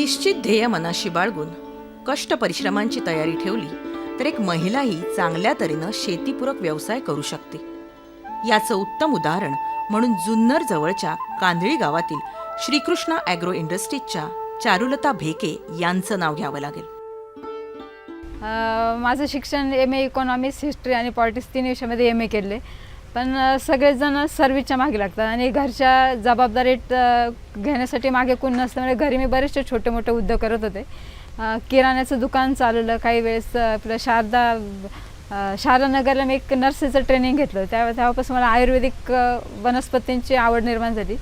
निश्चित ध्येय मनाशी बाळगून कष्ट परिश्रमांची तयारी ठेवली तर एक महिलाही चांगल्या तऱ्हेनं शेतीपूरक व्यवसाय करू शकते. याचं उत्तम उदाहरण म्हणून जुन्नर जवळच्या कांदळी गावातील श्रीकृष्णा ॲग्रो इंडस्ट्रीजच्या चारुलता भेके यांचं नाव घ्यावं लागेल. माझं शिक्षण एम ए इकॉनॉमिक्स हिस्ट्री आणि पॉलिटिक्स तीन विषयामध्ये एम ए केले पण सगळेजण सर्विसच्या मागे लागतात आणि घरच्या जबाबदारीत घेण्यासाठी मागे कोण नसल्यामुळे घरी मी बरेचसे छोटे मोठे उद्योग करत होते. किराण्याचं दुकान चालवलं काही वेळेस आपलं शारदा शारदानगरला शारदा नगरला मी एक नर्सेचं ट्रेनिंग घेतलं. त्या तेव्हापासून मला आयुर्वेदिक वनस्पतींची आवड निर्माण झाली.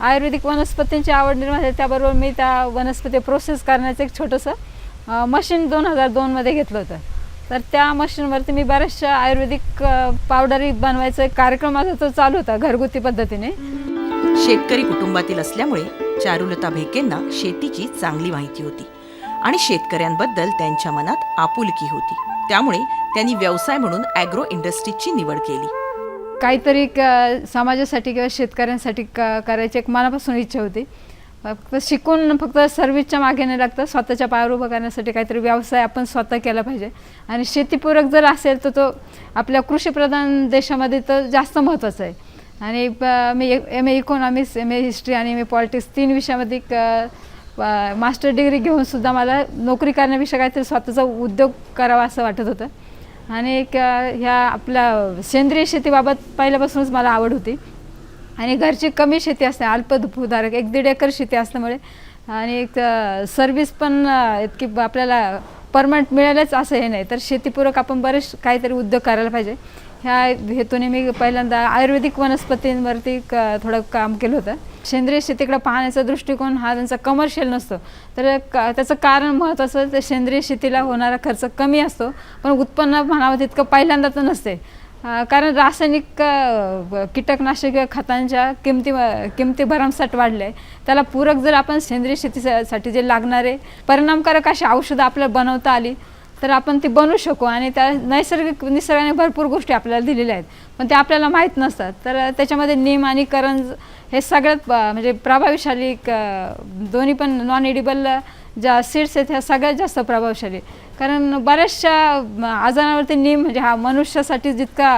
आयुर्वेदिक वनस्पतींची आवड निर्माण झाली त्याबरोबर मी त्या वनस्पती प्रोसेस करण्याचं एक छोटंसं मशीन दोन हजार दोनमध्ये घेतलं होतं. तर त्या मशीनवरती मी बऱ्याचशा आयुर्वेदिक पावडरी बनवायचा एक कार्यक्रम माझा तो चालू होता घरगुती पद्धतीने. शेतकरी कुटुंबातील असल्यामुळे चारुलता भेकेंना शेतीची चांगली माहिती होती आणि शेतकऱ्यांबद्दल त्यांच्या मनात आपुलकी होती. त्यामुळे त्यांनी व्यवसाय म्हणून ॲग्रो इंडस्ट्रीजची निवड केली. काहीतरी क- समाजासाठी किंवा शेतकऱ्यांसाठी क करायची एक मनापासून इच्छा होती. फक्त शिकून फक्त सर्व्हिसच्या मागे नाही लागतं स्वतःच्या पायावर उभं करण्यासाठी काहीतरी व्यवसाय आपण स्वतः केला पाहिजे. आणि शेतीपूरक जर असेल तर तो आपल्या कृषीप्रधान देशामध्ये तर जास्त महत्त्वाचा आहे. आणि प- मी M A economics M A history आणि एम ए पॉलिटिक्स तीन विषयामध्ये क- मास्टर डिग्री घेऊन सुद्धा मला नोकरी करण्याविषयी काहीतरी स्वतःचा उद्योग करावा असं वाटत होतं. आणि एक ह्या आपल्या सेंद्रिय शेतीबाबत पहिल्यापासूनच मला आवड होती. आणि घरची कमी शेती असते अल्पभूधारक एक दीड एकर शेती असल्यामुळे. आणि एक सर्विस पण इतकी ब- आपल्याला परमनंट मिळालंच असं हे नाही. तर शेतीपूरक आपण बरेच काहीतरी उद्योग करायला पाहिजे. ह्या हेतूने मी पहिल्यांदा आयुर्वेदिक वनस्पतींवरती क थोडं काम केलं होतं. सेंद्रिय शेतीकडे पाहण्याचा दृष्टिकोन हा त्यांचा कमर्शियल नसतो. तर का त्याचं कारण महत्त्वाचं तर सेंद्रिय शेतीला होणारा खर्च कमी असतो. पण उत्पन्न म्हणावं तितकं पहिल्यांदा तर नसते. अं, कारण रासायनिक अं, कीटकनाशक खतांच्या किमती किमती भरमसाठ वाढल्या आहे त्याला पूरक जर आपण सेंद्रिय शेतीसाठी जे लागणारे परिणामकारक अशी औषधं आपल्याला बनवता आली तर आपण ती बनवू शकू आणि त्या नैसर्गिक निसर्गाने भरपूर गोष्टी आपल्याला दिलेल्या आहेत. पण ते आपल्याला माहीत नसतात. तर त्याच्यामध्ये नीम आणि करंज हे सगळ्यात अं, म्हणजे प्रभावशाली क- दोन्ही पण नॉन एडिबल ज्या सीड्स आहेत ह्या सगळ्यात जास्त प्रभावशाली. कारण बऱ्याचशा आजारावरती नीम म्हणजे हा मनुष्यासाठी जितका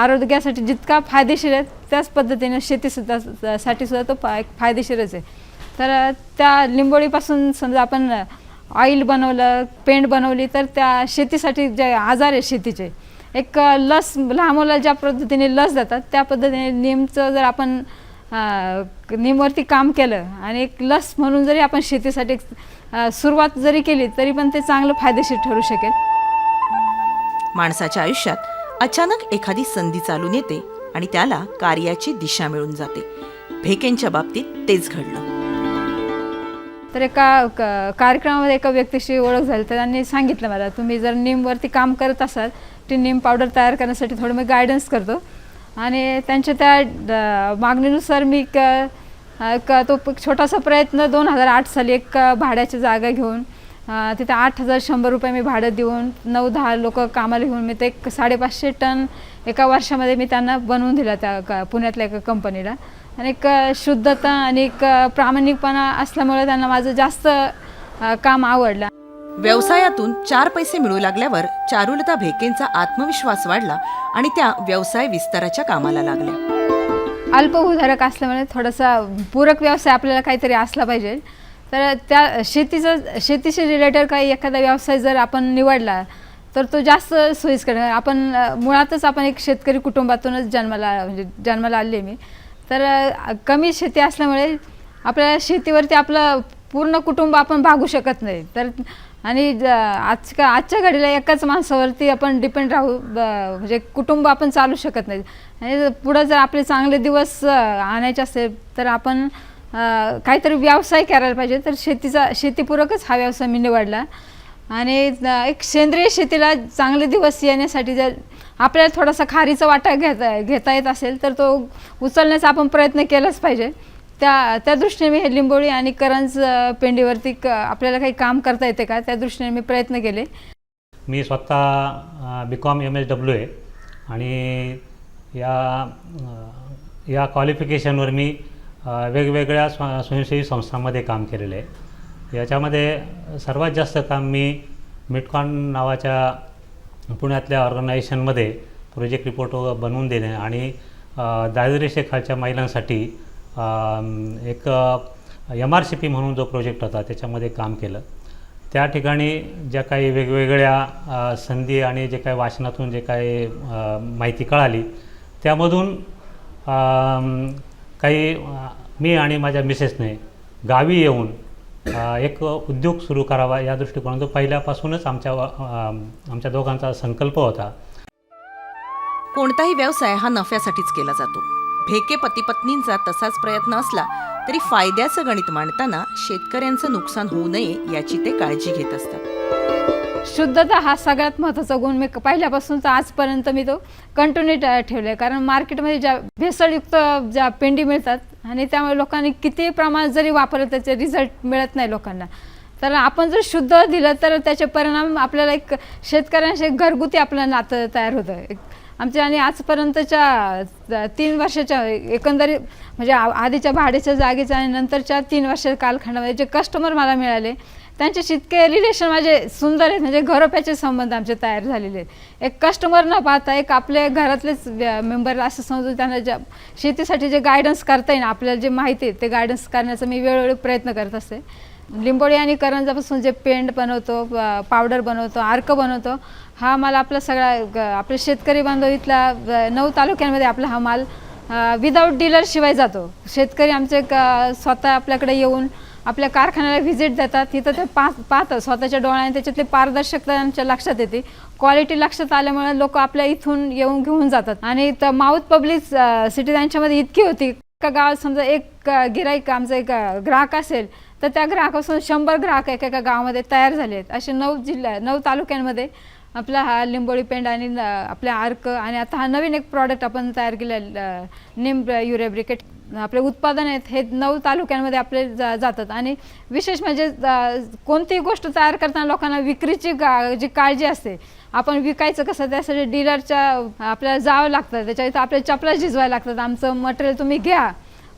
आरोग्यासाठी जितका फायदेशीर आहे त्याच पद्धतीने शेतीसुद्धा साठी सुद्धा तो फा- एक फायदेशीरच आहे. तर त्या लिंबोळीपासून समजा आपण ऑइल बनवलं पेंट बनवली तर त्या शेतीसाठी जे आजार आहे शेतीचे एक लस लहान मुलाला ज्या पद्धतीने लस देतात त्या पद्धतीने नीमचं जर आपण निमवरती काम केलं आणि एक लस म्हणून जरी आपण शेतीसाठी सुरुवात जरी केली तरी पण ते चांगलं फायदेशीर ठरू शकेल. माणसाच्या आयुष्यात अचानक एखादी संधी चालून येते आणि त्याला कार्याची दिशा मिळून जाते. भेकेंच्या बाबतीत तेच घडलं. तर एका कार्यक्रमामध्ये एका व्यक्तीशी ओळख झाली तर त्यांनी सांगितलं मला तुम्ही जर नीमवरती काम करत असाल ती नीम पावडर तयार करण्यासाठी थोडं मी गायडन्स करतो. आणि त्यांच्या त्या मागणीनुसार मी क का तो प- छोटासा प्रयत्न दोन हजार आठ साली एक भाड्याची जागा घेऊन तिथे आठ हजार शंभर रुपये मी भाडं देऊन नऊ दहा लोक कामाला घेऊन मी ते एक साडेपाचशे टन एका वर्षामध्ये मी त्यांना बनवून दिला त्या क- पुण्यातल्या एका कंपनीला. आणि एक शुद्धता आणि एक प्रामाणिकपणा असल्यामुळे त्यांना माझं जास्त काम आवडलं. व्यवसायातून चार पैसे मिळू लागल्यावर चारुलता भेकेंचा आत्मविश्वास वाढला आणि त्या व्यवसाय विस्ताराच्या कामाला लागल्या. अल्पभूधारक असल्यामुळे थोडासा पूरक व्यवसाय आपल्याला काहीतरी असला पाहिजे. तर त्या शेतीचं शेतीशी रिलेटेड काही एखादा व्यवसाय जर आपण निवडला तर तो जास्त सोयीस्कर आपण मुळातच आपण एक शेतकरी कुटुंबातूनच जन्माला म्हणजे जन्माला आले मी. तर कमी शेती असल्यामुळे आपल्याला शेतीवरती आपलं पूर्ण कुटुंब आपण भागू शकत नाही. तर आणि ज- आजच्या घडीला एकाच माणसावरती आपण डिपेंड राहू ब- म्हणजे कुटुंब आपण चालू शकत नाही. आणि पुढं जर आपले चांगले दिवस आणायचे असेल तर आपण काहीतरी व्यवसाय करायला पाहिजे. तर शेतीचा शेतीपूरकच हा व्यवसाय मी निवडला. आणि एक सेंद्रिय शेतीला चांगले दिवस येण्यासाठी जर आपल्याला थोडासा खारीचा वाटा घेता घेता येत असेल तर तो उचलण्याचा आपण प्रयत्न केलाच पाहिजे. त्या त्या दृष्टीने मी हे लिंबोळी आणि करंज पेंडीवरती क आपल्याला काही काम करता येते का? त्या दृष्टीने मी प्रयत्न केले. मी स्वतः B com M S W आहे आणि या या क्वालिफिकेशनवर मी वेगवेगळ्या स्व स्वयंसेवी संस्थांमध्ये काम केलेलं आहे. याच्यामध्ये सर्वात जास्त काम मी मिटकॉन नावाच्या पुण्यातल्या ऑर्गनायझेशनमध्ये प्रोजेक्ट रिपोर्ट बनवून देणे आणि दारिद्र्यरेषेखालच्या महिलांसाठी एक एम आर सी पी म्हणून जो प्रोजेक्ट होता त्याच्यामध्ये काम केलं. त्या ठिकाणी ज्या काही वेगवेगळ्या संधी आणि जे काही वाचनातून जे काही माहिती कळाली त्यामधून काही मी आणि माझ्या मिसेसने गावी येऊन एक उद्योग सुरू करावा या दृष्टिकोनातून पहिल्यापासूनच आमच्या आमच्या दोघांचा संकल्प होता. कोणताही व्यवसाय हा नफ्यासाठीच केला जातो. भेके पतीपत्नींचा तसाच प्रयत्न असला तरी फायद्याचं गणित मांडताना शेतकऱ्यांचं नुकसान होऊ नये याची ते काळजी घेत असतात. शुद्धता हा सगळ्यात महत्त्वाचा गुण मी पहिल्यापासूनचा आजपर्यंत मी तो कंटिन्यू ठेवला आहे कारण मार्केटमध्ये ज्या भेसळयुक्त ज्या पेंडी मिळतात आणि त्यामुळे लोकांनी किती प्रमाणात जरी वापरलं त्याचे रिझल्ट मिळत नाही लोकांना. तर आपण जर शुद्ध दिलं तर त्याचे परिणाम आपल्याला एक शेतकऱ्यांशी एक घरगुती आपलं नातं तयार होतं. आमच्या आणि आजपर्यंतच्या तीन वर्षाच्या एकंदरीत म्हणजे आ- आधीच्या भाडेच्या जागेच्या आणि नंतरच्या तीन वर्ष कालखंडामध्ये जे कस्टमर मला मिळाले त्यांच्याशी इतके रिलेशन माझे सुंदर आहेत. म्हणजे घरोप्याचे संबंध आमचे तयार झालेले आहेत. एक कस्टमर न पाहता एक आपले घरातलेच मेंबर असं समजून त्यांना ज्या शेतीसाठी जे गायडन्स करता येईल आपल्याला जे माहिती आहे ते गायडन्स करण्याचा मी वेळोवेळी प्रयत्न करत असते. लिंबोळी आणि करंजापासून जे पेंट बनवतो पावडर बनवतो अर्क बनवतो हा माल आपला सगळा ग- आपले शेतकरी बांधव इथला नऊ तालुक्यांमध्ये आपला हा माल विदाऊट डीलरशिवाय जातो. शेतकरी आमचे क- स्वतः आपल्याकडे येऊन आपल्या कारखान्याला व्हिजिट देतात. तिथं ते पाह पाहतात स्वतःच्या डोळ्याने त्याच्यातली पारदर्शकता त्यांच्या लक्षात येते. क्वालिटी लक्षात आल्यामुळे लोक आपल्या इथून येऊन घेऊन जातात. आणि तर माऊथ पब्लिक सिटी त्यांच्यामध्ये इतकी होती. एका गावात समजा एक गिराईक आमचा एक ग्राहक असेल तर त्या ग्राहकापासून शंभर ग्राहक एका एका गावामध्ये तयार झाले आहेत असे नऊ जिल्ह्या नऊ तालुक्यांमध्ये आपला हा लिंबोळी पेंड आणि आपल्या आर्क आणि आता हा नवीन एक प्रॉडक्ट आपण तयार केलं निम युरिया ब्रिकेट आपले उत्पादन आहेत हे नऊ तालुक्यांमध्ये आपले जा जातात. आणि विशेष म्हणजे कोणतीही गोष्ट तयार करताना लोकांना विक्रीची का जी काळजी असते आपण विकायचं कसं त्यासाठी डीलरच्या आपल्याला जावं लागतं. त्याच्या इथं आपल्या चपला झिजवायला लागतात. आमचं मटेरियल तुम्ही घ्या.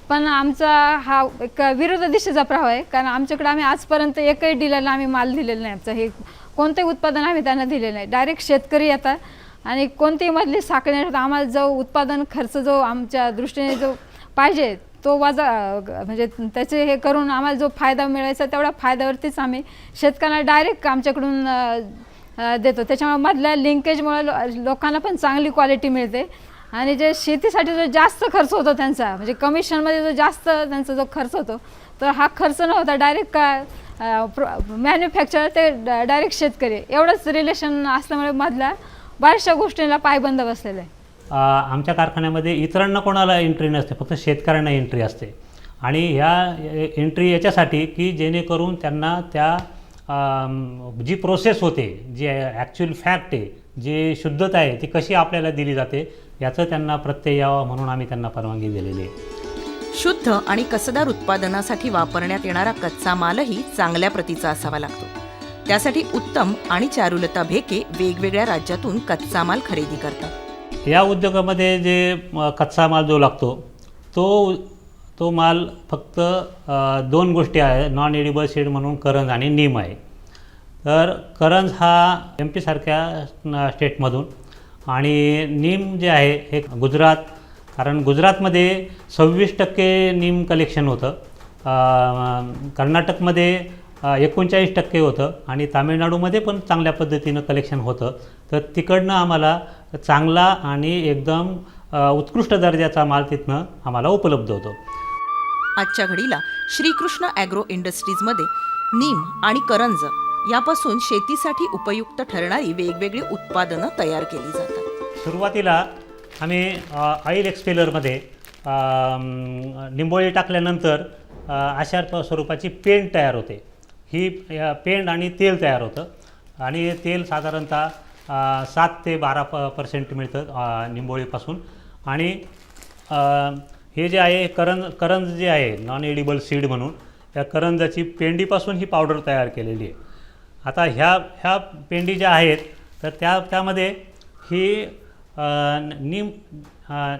पण आमचा हा एक विरुद्ध दिशेचा प्रभाव आहे. कारण आमच्याकडे आम्ही आजपर्यंत एकही डीलरला आम्ही माल दिलेला नाही आमचं. हे कोणतेही उत्पादन आम्ही त्यांना दिलेलं नाही. डायरेक्ट शेतकरी येतात. आणि कोणतीही मधली साखळी आम्हाला जो उत्पादन खर्च जो आमच्या दृष्टीने जो पाहिजे तो वाजा म्हणजे त्याचे हे करून आम्हाला जो फायदा मिळायचा तेवढ्या फायद्यावरतीच आम्ही शेतकऱ्यांना डायरेक्ट आमच्याकडून देतो. त्याच्यामुळे मधल्या लिंकेजमुळे लो लोकांना पण चांगली क्वालिटी मिळते. आणि जे शेतीसाठी जो जास्त खर्च होतो त्यांचा म्हणजे कमिशनमध्ये जो जास्त त्यांचा जो खर्च होतो तर हा खर्च न होता डायरेक्ट का मॅन्युफॅक्चर ते डायरेक्ट शेतकरी. एवढंच रिलेशन असल्यामुळे मधल्या बऱ्याचशा गोष्टींना पायबंद बसलेला आहे. आमच्या कारखान्यामध्ये इतरांना कोणाला एंट्री नसते फक्त शेतकऱ्यांना एंट्री असते. आणि ह्या एंट्री याच्यासाठी की जेणेकरून त्यांना त्या जी प्रोसेस होते जी ॲक्च्युअल फॅक्ट आहे जी शुद्धता आहे ती कशी आपल्याला दिली जाते याचं त्यांना प्रत्यय यावा म्हणून आम्ही त्यांना परवानगी दिलेली आहे. शुद्ध आणि कसदार उत्पादनासाठी वापरण्यात येणारा कच्चा मालही चांगल्या प्रतीचा असावा लागतो. त्यासाठी उत्तम आणि चारुलता भेके वेगवेगळ्या राज्यातून कच्चा माल खरेदी करतात. या उद्योगामध्ये जे कच्चा माल जो लागतो तो तो माल फक्त दोन गोष्टी आहे नॉन एडिबल सीड म्हणून करंज आणि नीम आहे. तर करंज हा एम पीसारख्या स्टेटमधून आणि नीम जे आहे हे गुजरात कारण गुजरातमध्ये सव्वीस टक्के नीम कलेक्शन होतं. कर्नाटकमध्ये एकोणचाळीस टक्के होतं आणि तामिळनाडूमध्ये पण चांगल्या पद्धतीनं कलेक्शन होतं. तर तिकडनं आम्हाला चांगला आणि एकदम उत्कृष्ट दर्जाचा माल तिथनं आम्हाला उपलब्ध होतो. आजच्या घडीला श्रीकृष्ण ॲग्रो इंडस्ट्रीजमध्ये नीम आणि करंज यापासून शेतीसाठी उपयुक्त ठरणारी वेगवेगळी उत्पादनं तयार केली जातात. सुरुवातीला आम्ही ऑइल एक्सपेलरमध्ये निंबोळी टाकल्यानंतर अशा स्वरूपाची पेंट तयार होते. ही पेंट आणि तेल तयार होतं. आणि तेल साधारणतः सात ते बारा प पर्सेंट मिळतं निंबोळीपासून. आणि हे जे आहे करंज करंज जे आहे नॉन एडिबल सीड म्हणून या करंजाची पेंडीपासून ही पावडर तयार केलेली आहे. आता ह्या ह्या पेंडी ज्या आहेत तर त्या त्यामध्ये ही नीम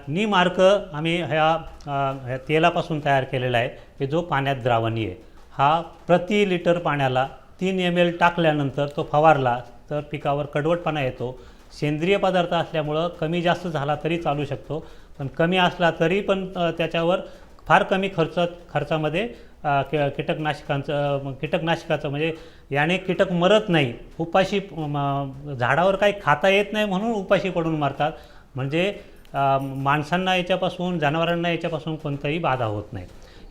नी मार्क आम्ही ह्या ह्या तेलापासून तयार केलेला आहे की जो पाण्यात द्रावणी आहे. हा प्रति लिटर पाण्याला तीन एम एल टाकल्यानंतर तो फवारला तर पिकावर कडवटपणा येतो. सेंद्रिय पदार्थ असल्यामुळं कमी जास्त झाला तरी चालू शकतो. पण कमी असला तरी पण त्याच्यावर फार कमी खर्च खर्चामध्ये कि कीटकनाशकांचं कीटकनाशकाचं म्हणजे याने कीटक मरत नाही. उपाशी म, झाडावर काही खाता येत नाही म्हणून उपाशी पडून मारतात. म्हणजे माणसांना याच्यापासून जनावरांना याच्यापासून कोणताही बाधा होत नाही.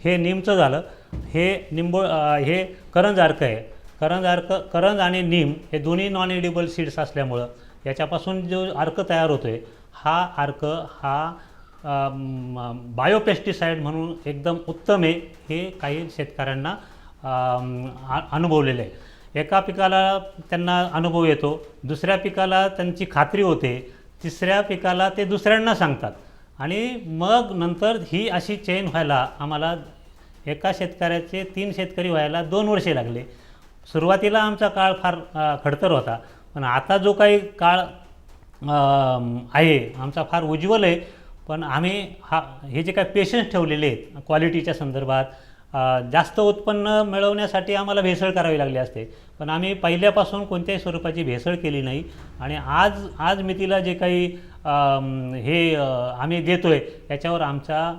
हे निमचं झालं. हे निंबो हे करंज अर्क आहे. करंज अर्क करंज आणि नीम हे दोन्ही नॉन एडिबल सीड्स असल्यामुळं याच्यापासून जो अर्क तयार होतो आहे हा अर्क हा बायोपेस्टिसाईड म्हणून एकदम उत्तम आहे हे काही शेतकऱ्यांना आ- अनुभवलेलं आहे. एका पिकाला त्यांना अनुभव येतो दुसऱ्या पिकाला त्यांची खात्री होते तिसऱ्या पिकाला ते दुसऱ्यांना सांगतात. आणि मग नंतर ही अशी चेन व्हायला आम्हाला एका शेतकऱ्याचे तीन शेतकरी व्हायला दोन वर्षे लागले. सुरुवातीला आमचा काळ फार खडतर होता. पण आता जो काही काळ आहे आमचा फार उज्ज्वल आहे. पण आम्ही हा हे जे काही पेशन्स ठेवलेले आहेत क्वालिटीच्या संदर्भात जास्त उत्पन्न मिळवण्यासाठी आम्हाला भेसळ करावी लागली असते. पण आम्ही पहिल्यापासून कोणत्याही स्वरूपाची भेसळ केली नाही. आणि आज आज मितीला जे काही हे आम्ही देतो आहे याच्यावर आमचा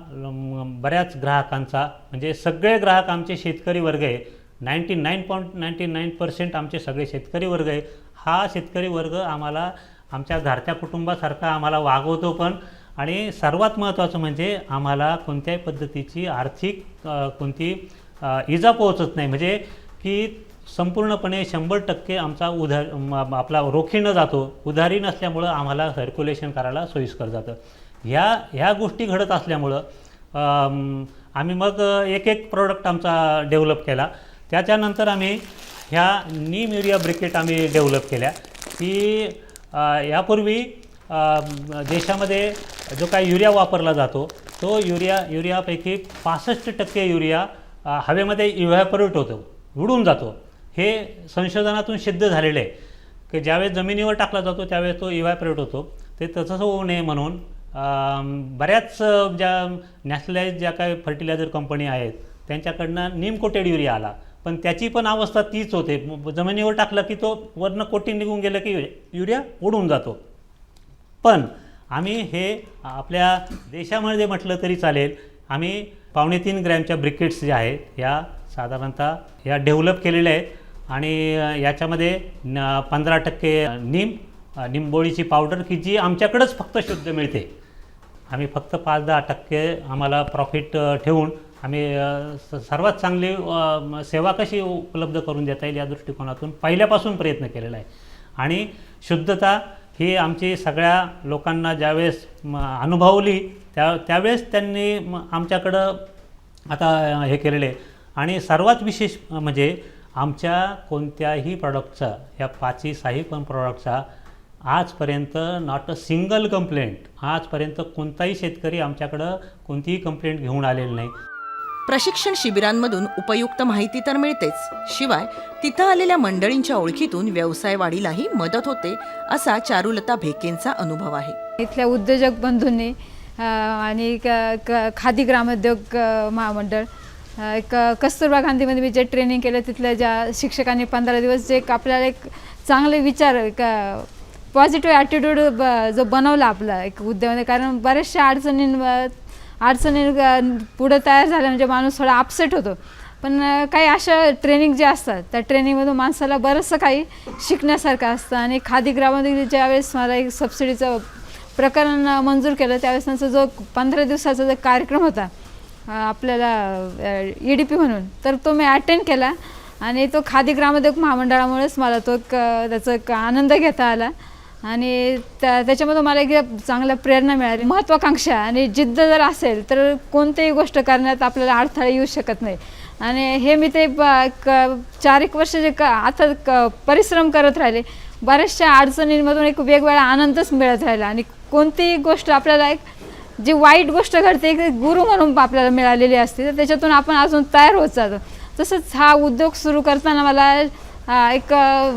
बऱ्याच ग्राहकांचा म्हणजे सगळे ग्राहक आमचे शेतकरी वर्ग आहे ninety nine point ninety nine percent आमचे सगळे शेतकरी वर्ग आहे. हा शेतकरी वर्ग आम्हाला आमच्या घरच्या कुटुंबासारखा आम्हाला वागवतो पण. आणि सर्वात महत्त्वाचं म्हणजे आम्हाला कोणत्याही पद्धतीची आर्थिक कोणती इजा पोहोचत नाही. म्हणजे की संपूर्णपणे शंभर टक्के आमचा उधार आपला रोखीनं जातो उधारी नसल्यामुळं आम्हाला सर्क्युलेशन करायला सोयीस्कर जातं. ह्या ह्या गोष्टी घडत असल्यामुळं आम्ही मग एक एक प्रोडक्ट आमचा डेव्हलप केला. त्याच्यानंतर आम्ही ह्या नीम युरिया ब्रिकेट आम्ही डेव्हलप केल्या. की यापूर्वी देशामध्ये जो काही युरिया वापरला जातो तो युरिया युरियापैकी पासष्ट टक्के युरिया हवेमध्ये इव्हॅपरेट होतो उडून जातो. हे संशोधनातून सिद्ध झालेलं आहे. की ज्यावेळेस जमिनीवर टाकला जातो त्यावेळेस तो इव्हॅपरेट होतो. ते तसंच होऊ नये म्हणून बऱ्याच ज्या नॅशनलाइज ज्या काही फर्टिलायझर कंपनी आहेत त्यांच्याकडनं नीम कोटेड युरिया आला. पण त्याची पण अवस्था तीच होते. जमिनीवर टाकलं की तो वरनं कोटिंग निघून गेलं की युरिया उडून जातो. पण आम्ही हे आपल्या देशामध्ये म्हटलं तरी चालेल आम्ही पावणे तीन ग्रॅमच्या ब्रिकेट्स ज्या आहेत या साधारणतः या डेव्हलप केलेल्या आहेत आणि याच्यामध्ये न पंधरा टक्के नीम निंबोळीची पावडर की जी आमच्याकडंच फक्त शुद्ध मिळते. आम्ही फक्त पाच दहा टक्के आम्हाला प्रॉफिट ठेवून आम्ही स- सर्वात चांगली सेवा कशी उपलब्ध करून देता येईल या दृष्टिकोनातून पहिल्यापासून प्रयत्न केलेला आहे आणि शुद्धता ही आमची सगळ्या लोकांना ज्यावेळेस म, अनुभवली त्या त्यावेळेस त्यांनी म, आमच्याकडं आता हे केलेले आहे. आणि सर्वात विशेष म्हणजे आमच्या कोणत्याही प्रॉडक्टचा या पाचही साही पण प्रॉडक्टचा आजपर्यंत नॉट अ सिंगल कंप्लेंट आजपर्यंत कोणताही शेतकरी आमच्याकडं कोणतीही कंप्लेंट घेऊन आलेली नाही प्रशिक्षण शिबिरांमधून उपयुक्त माहिती तर मिळतेच. शिवाय तिथं आलेल्या मंडळींच्या ओळखीतून व्यवसाय वाढीलाही मदत होते असा चारुलता भेकेंचा अनुभव आहे. इथल्या उद्योजक बंधूंनी आणि क- खादी ग्रामोद्योग महामंडळ एक कस्तुरबा गांधीमध्ये मी जे ट्रेनिंग केलं तिथल्या ज्या शिक्षकांनी पंधरा दिवस जे एक आपल्याला एक चांगले विचार एक पॉझिटिव्ह ॲटिट्यूड ब जो बनवला आपला एक उद्योग कारण बऱ्याचशा अडचणींवर अडचणी पुढं तयार झाल्या म्हणजे माणूस थोडा अपसेट होतो. पण काही अशा ट्रेनिंग जे असतात त्या ट्रेनिंगमधून माणसाला बरंचसं काही शिकण्यासारखं असतं. आणि खादी ग्रामोद्योग ज्यावेळेस मला एक सबसिडीचं प्रकरण मंजूर केलं त्यावेळेस त्यांचा जो पंधरा दिवसाचा जो कार्यक्रम होता आपल्याला ई डी पी म्हणून तर तो मी अटेंड केला. आणि तो खादी ग्रामोद्योग महामंडळामुळेच मला तो एक त्याचा एक आनंद घेता आला. आणि त्या त्याच्यामधून मला एक चांगल्या प्रेरणा मिळाली. महत्त्वाकांक्षा आणि जिद्द जर असेल तर कोणतीही गोष्ट करण्यात आपल्याला अडथळा येऊ शकत नाही. आणि हे मी ते क चार एक वर्ष जे क आता क परिश्रम करत राहिले बऱ्याचशा अडचणींमधून एक वेगवेगळा आनंदच मिळत राहिला. आणि कोणतीही गोष्ट आपल्याला एक जी वाईट गोष्ट घडते एक गुरु म्हणून आपल्याला मिळालेली असते तर त्याच्यातून आपण अजून तयार होत जातो. तसंच हा उद्योग सुरू करताना मला एक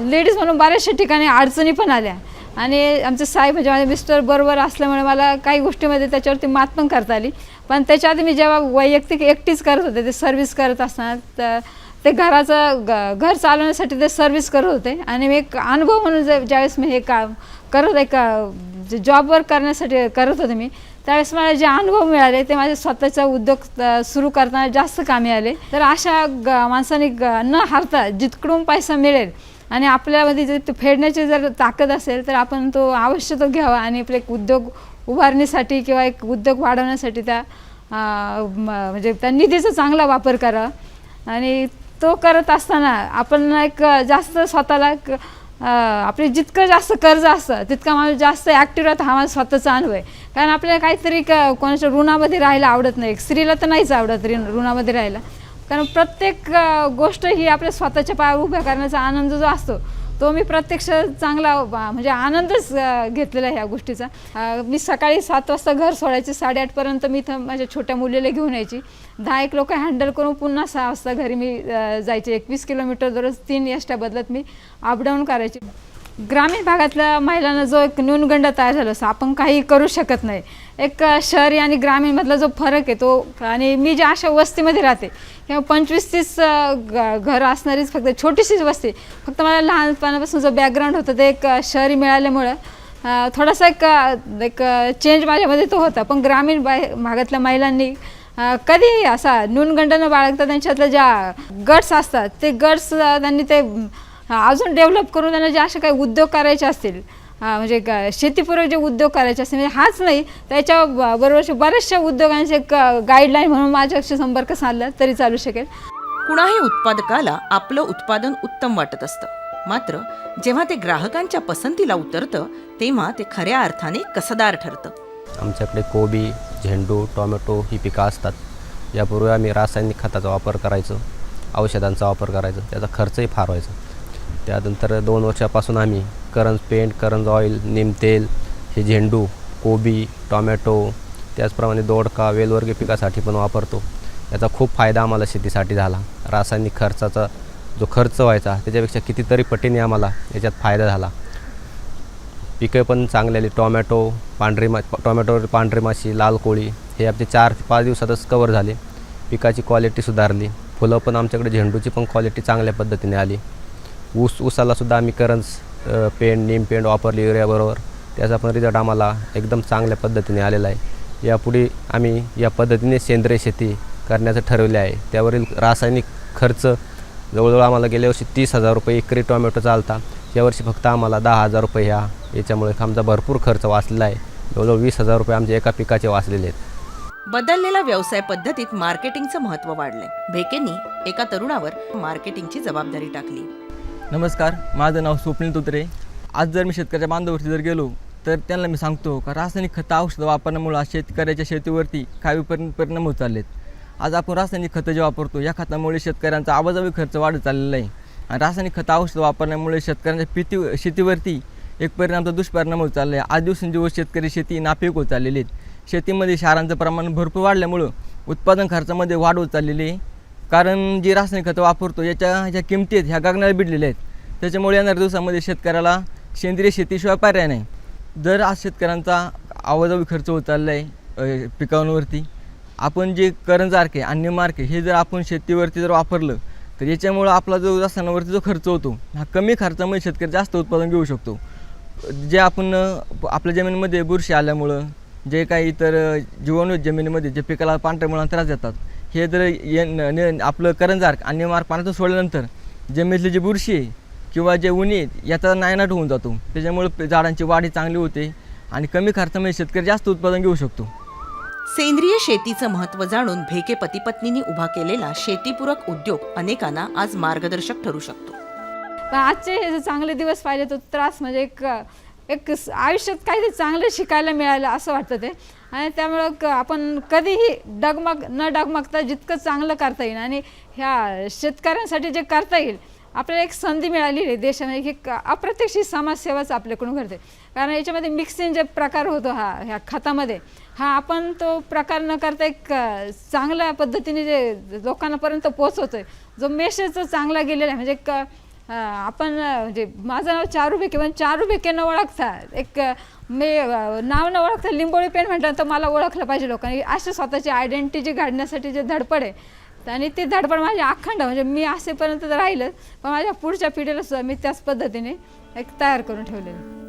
लेडीज म्हणून बऱ्याचशा ठिकाणी अडचणी पण आल्या. आणि आमचे साहेब म्हणजे माझे मिस्टर बरोबर असल्यामुळे मला काही गोष्टीमध्ये त्याच्यावरती मात पण करता आली. पण त्याच्या आधी मी जेव्हा वैयक्तिक एकटीच करत होते ते सर्व्हिस करत असताना तर ते घराचं ग घर चालवण्यासाठी ते सर्व्हिस करत होते. आणि मी एक अनुभव म्हणून जे- ज्यावेळेस मी हे काम करत आहे का जे जॉबवर करण्यासाठी करत होते मी त्यावेळेस मला जे अनुभव मिळाले ते माझे स्वतःचा उद्योग सुरू करताना जास्त कामी आले. तर अशा ग माणसाने ग न हारता जितकडून पैसा मिळेल आणि आपल्यामध्ये जे फेडण्याची जर ताकद असेल तर आपण तो अवश्य तो घ्यावा आणि आपले एक उद्योग उभारणीसाठी किंवा एक उद्योग वाढवण्यासाठी त्या म्हणजे त्या निधीचा चांगला वापर करा. आणि तो करत असताना आपण एक जास्त स्वतःला एक, आपले जितकं जास्त कर्ज असतं तितका माणूस जास्त ॲक्टिव्ह राहतं हा माझा स्वतःचा अनुभव आहे. कारण आपल्याला काहीतरी क कोणाच्या ऋणामध्ये राहायला आवडत नाही. स्त्रीला तर नाहीच आवडत ऋण ऋणामध्ये राहायला. कारण प्रत्येक गोष्ट ही आपल्या स्वतःच्या पायावर उभ्या करण्याचा आनंद जो असतो तो मी प्रत्यक्ष चांगला म्हणजे आनंदच घेतलेला आहे ह्या गोष्टीचा. मी सकाळी सात वाजता घर सोडायचे साडेआठपर्यंत मी इथं माझ्या छोट्या मुलीला घेऊन यायची. दहा एक लोक हँडल करून पुन्हा सहा वाजता घरी मी जायचे. एकवीस किलोमीटर दररोज तीन एसट्या बदलत मी अपडाऊन करायची. ग्रामीण भागातल्या महिलांना जो एक न्यूनगंड तयार झाला असं आपण काही करू शकत नाही. एक शहरी आणि ग्रामीणमधला जो फरक आहे तो आणि मी ज्या अशा वस्तीमध्ये राहते किंवा पंचवीस तीस घर ग- घरं असणारीच फक्त छोटीशीच वस्ती फक्त मला लहानपणापासून जो बॅकग्राऊंड होतं ते एक शहरी मिळाल्यामुळं थोडासा एक एक चेंज माझ्यामध्ये तो होता. पण ग्रामीण बा भागातल्या महिलांनी कधीही असा न्यूनगंड न बाळगता त्यांच्यातल्या ज्या गट्स असतात ते गट्स त्यांनी ते अजून डेव्हलप करून त्यांना जे असे काही उद्योग करायचे असतील म्हणजे ग- शेतीपूरक जे उद्योग करायचे असतील म्हणजे हाच नाही त्याच्या ब- बरोबरचे बऱ्याचशा उद्योगांचे गाईडलाईन म्हणून माझ्याशी संपर्क साधला तरी चालू शकेल. कुणाही उत्पादकाला आपलं उत्पादन उत्तम वाटत असतं. मात्र जेव्हा ते ग्राहकांच्या पसंतीला उतरतं तेव्हा ते खऱ्या अर्थाने कसदार ठरतं. आमच्याकडे कोबी झेंडू टोमॅटो ही पिकं असतात. यापूर्वी आम्ही रासायनिक खताचा वापर करायचो औषधांचा वापर करायचो त्याचा खर्चही फार व्हायचा. त्यानंतर दोन वर्षापासून आम्ही करंज पेंट करंज ऑइल निमतेल हे झेंडू कोबी टोमॅटो त्याचप्रमाणे दोडका वेलवर्गीय पिकासाठी पण वापरतो. याचा खूप फायदा आम्हाला शेतीसाठी झाला. रासायनिक खर्चाचा जो खर्च व्हायचा त्याच्यापेक्षा कितीतरी पटीने आम्हाला याच्यात फायदा झाला. पिकं पण चांगली आली. टोमॅटो पांढरी मा टोमॅटोवर पांढरी माशी लाल कोळी हे आमचे चार पाच दिवसातच कवर झाले. पिकाची क्वालिटी सुधारली. फुलं पण आमच्याकडे झेंडूची पण क्वालिटी चांगल्या पद्धतीने आली. ऊस ऊसाला सुद्धा आम्ही करंज पेंड नीम पेंड वापरली युरियाबरोबर. त्याचा पण रिझल्ट आम्हाला एकदम चांगल्या पद्धतीने आलेला आहे. यापुढे आम्ही या पद्धतीने सेंद्रिय शेती करण्याचं ठरवले आहे. त्यावरील रासायनिक खर्च जवळजवळ आम्हाला गेल्या वर्षी तीस हजार रुपये एकरी टोमॅटो चालता. यावर्षी फक्त आम्हाला दहा हजार रुपये ह्या याच्यामुळे आमचा भरपूर खर्च वाचलेला आहे. जवळजवळ वीस हजार रुपये आमच्या एका पिकाचे वाचलेले आहेत. बदललेल्या व्यवसाय पद्धतीत मार्केटिंगचं महत्त्व वाढलंय. भेकेंनी एका तरुणावर मार्केटिंगची जबाबदारी टाकली. नमस्कार माझं नाव स्वप्नील तुत्रे. आज जर मी शेतकऱ्याच्या बांधावरती जर गेलो तर त्यांना मी सांगतो का रासायनिक खतं औषधं वापरण्यामुळं आज शेतकऱ्याच्या शेतीवरती काय परि परिणाम होत चाललेत. आज आपण रासायनिक खतं जे वापरतो या खतामुळे शेतकऱ्यांचा आवाजावी खर्च वाढत चाललेला आहे. आणि रासायनिक खतं औषधं वापरण्यामुळे शेतकऱ्यांच्या पिती शेतीवरती एक परिणामचा दुष्परिणाम होत चालला आहे आज दिवसेंदिवस शेतकरी शेती नापीक होत चाललेली आहेत. शेतीमध्ये क्षारांचं प्रमाण भरपूर वाढल्यामुळं उत्पादन खर्चामध्ये वाढ होत चाललेली आहे. कारण जी रासायनिक खतं वापरतो याच्या ह्याच्या किमती आहेत ह्या गगनाला भिडलेल्या आहेत. त्याच्यामुळे येणाऱ्या दिवसामध्ये शेतकऱ्याला सेंद्रिय शेतीशिवाय पर्याय नाही. जर आज शेतकऱ्यांचा आवाजावी खर्च होत चालला आहे पिकांवरती आपण जे करंजार्क अन्य मार्के हे जर आपण शेतीवरती जर वापरलं तर याच्यामुळं आपला जो रासायनावरती जो खर्च होतो हा कमी खर्चामध्ये शेतकरी जास्त उत्पादन घेऊ शकतो. जे आपण आपल्या जमिनीमध्ये बुरशी आल्यामुळं जे काही इतर जीवाणू जमिनीमध्ये जे पिकाला पांढऱ्या मुळांना त्रास देतात हे जर ये न- न- आपलं करंजार्क अन्य मार्क पाण्यातून सोडल्यानंतर जमिनीतली जी बुरशी आहे किंवा जे उन्ही याचा नायनाट होऊन जातो. त्याच्यामुळे पे- झाडांची वाढ चांगली होते आणि कमी खर्चामध्ये शेतकरी जास्त उत्पादन घेऊ शकतो. सेंद्रिय शेतीचं महत्त्व जाणून भेके पतीपत्नींनी उभा केलेला शेतीपूरक उद्योग अनेकांना आज मार्गदर्शक ठरू शकतो. पण आजचे हे जे चांगले दिवस पाहिले तो त्रास म्हणजे एक एक आयुष्यात काहीतरी चांगलं शिकायला मिळालं असं वाटतं ते. आणि त्यामुळं क आपण कधीही डगमग न डगमगता जितकं चांगलं करता येईल आणि ह्या शेतकऱ्यांसाठी जे करता येईल आपल्याला एक संधी मिळाली आहे देशामध्ये की एक अप्रत्यक्ष ही समाजसेवाच आपल्याकडून घडते. कारण याच्यामध्ये मिक्सिंग जे प्रकार होतो हा ह्या खतामध्ये हा आपण तो प्रकार न करता एक चांगल्या पद्धतीने जे लोकांपर्यंत आहे जो मेसेज चांगला गेलेला आहे. म्हणजे एक आपण म्हणजे माझं नाव चारू बेके पण चारू बेके न ओळखता. एक मी नाव न ओळखता लिंबोळी पेन म्हटलं तर मला ओळखलं पाहिजे लोकांनी. अशी स्वतःची आयडेंटिटी काढण्यासाठी जे धडपड आहे आणि ते धडपड माझे अखंड म्हणजे मी असेपर्यंत तर राहिलं पण माझ्या पुढच्या पिढीला सुद्धा मी त्याच पद्धतीने एक तयार करून ठेवलेलं.